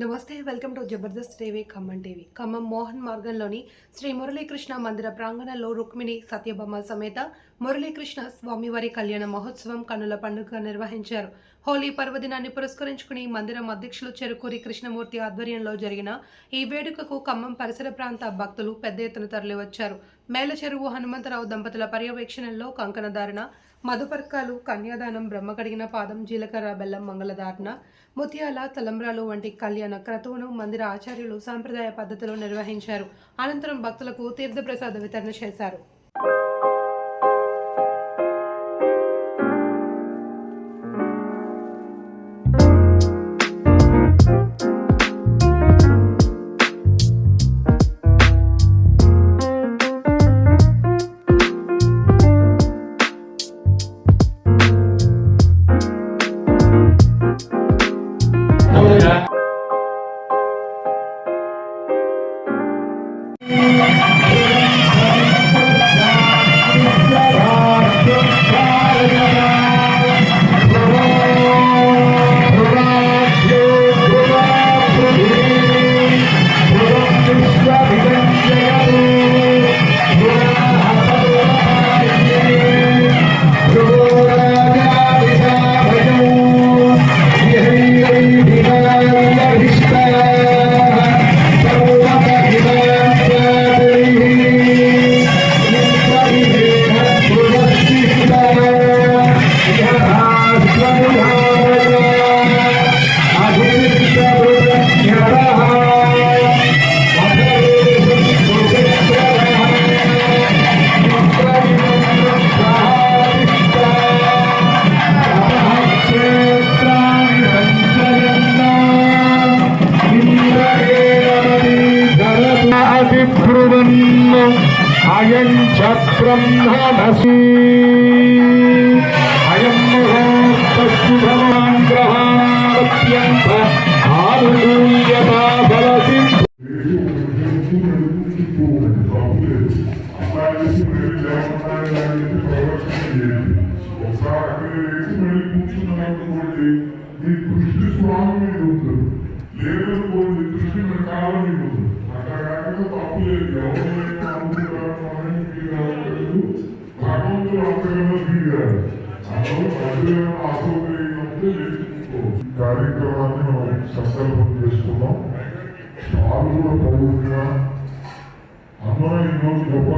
నమస్తే welcome to Jabardasth TV Khammam TV. Khammam Mohan మార్గంలోని Shri Muralikrishna మందిర ప్రాంగణంలో రుక్మిణి సత్యభామ సమేత మురళీకృష్ణ స్వామివారి కళ్యాణ మహోత్సవం కన్నుల పండుగ నిర్వహించారు. హోలీ పర్వదినాన్ని పురస్కరించుకుని మందిరం అధ్యక్షులు చెరుకూరి కృష్ణమూర్తి ఆధ్వర్యంలో జరిగిన ఈ వేడుకకు ఖమ్మం పరిసర ప్రాంత భక్తులు పెద్ద ఎత్తున తరలివచ్చారు. మేల చెరువు హనుమంతరావు దంపతుల పర్యవేక్షణలో కంకణధారణ మధుపర్కాలు కన్యాదానం బ్రహ్మ కడిగిన పాదం జీలకర్ర బెల్లం మంగళధారణ ముత్యాల తలంబ్రాలు వంటి కళ్యాణ క్రతువును మందిర ఆచార్యులు సాంప్రదాయ పద్ధతిలో నిర్వహించారు. అనంతరం భక్తులకు తీర్థప్రసాద వితరణ చేశారు. అభిబ్రువన్ అయం చ బ్రహ్మణసి అయం ముహూర్తశుభమాన్ గ్రహాణత్యంత ఆనుకూల్యతా బలసి మీ దృష్టి స్వామి మీద ఉంటుంది అందులో ప్రజలను ఉంటే నేర్చుకో కార్యక్రమాన్ని మనం సంకల్పం చేసుకున్నాం పాల్గొన పౌరుగా అమ్మ ఈరోజు గొప్ప